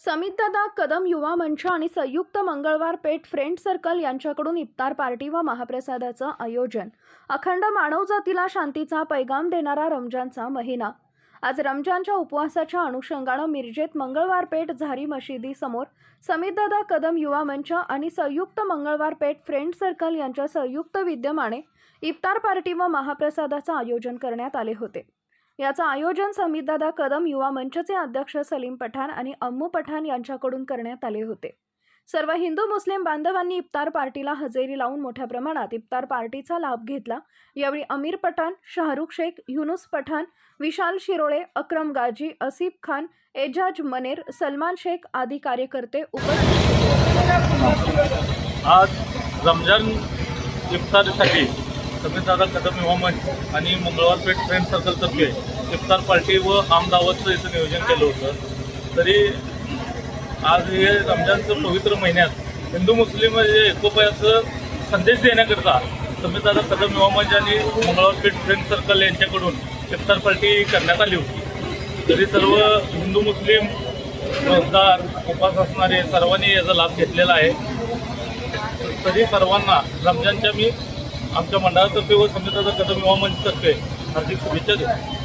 समितदादा कदम युवा मंच आणि संयुक्त मंगळवार पेठ फ्रेंड सर्कल यांच्याकडून इफ्तार पार्टी व महाप्रसादाचं आयोजन. अखंड मानवजातीला शांतीचा पैगाम देणारा रमजानचा महिना. आज रमजानच्या उपवासाच्या अनुषंगानं मिरजेत मंगळवार पेठ झारी मशिदीसमोर समितदादा कदम युवा मंच आणि संयुक्त मंगळवार पेठ फ्रेंड सर्कल यांच्या संयुक्त विद्यमाने इफ्तार पार्टी व महाप्रसादाचं आयोजन करण्यात आले होते. याचं आयोजन समितदादा कदम युवा मंचचे अध्यक्ष सलीम पठाण आणि अम्मू पठाण यांच्याकडून करण्यात आले होते. सर्व हिंदू मुस्लिम बांधवांनी इफ्तार पार्टीला हजेरी लावून मोठ्या प्रमाणात इफ्तार पार्टीचा लाभ घेतला. यावेळी अमीर पठाण शाहरुख शेख युनुस पठाण विशाल शिरोळे अक्रम गाजी असिफ खान एजाज मनेर सलमान शेख आदी कार्यकर्ते उपस्थित आज रमजान इफ्तारीसाठी समीरदादा कदम युवा मंच आणि मंगळवार पेठ फ्रेंड सर्कलतर्फे इफ्तार पार्टी व आम दावतचं इथं नियोजन केलं होतं. तरी आज हे रमजानचं पवित्र महिन्यात हिंदू मुस्लिम म्हणजे एकोपयाचं संदेश देण्याकरता समीरदादा कदम युवा मंच आणि मंगळवार पेठ फ्रेंड सर्कल यांच्याकडून इफ्तार पार्टी करण्यात आली होती. तरी सर्व हिंदू मुस्लिम रोजगार उपास असणारे सर्वांनी याचा लाभ घेतलेला आहे. तरी सर्वांना रमजानच्या मी आमच्या मंडळातर्फे व समिताचा कदम युवा मंचतर्फे हार्दिक शुभेच्छा देतो.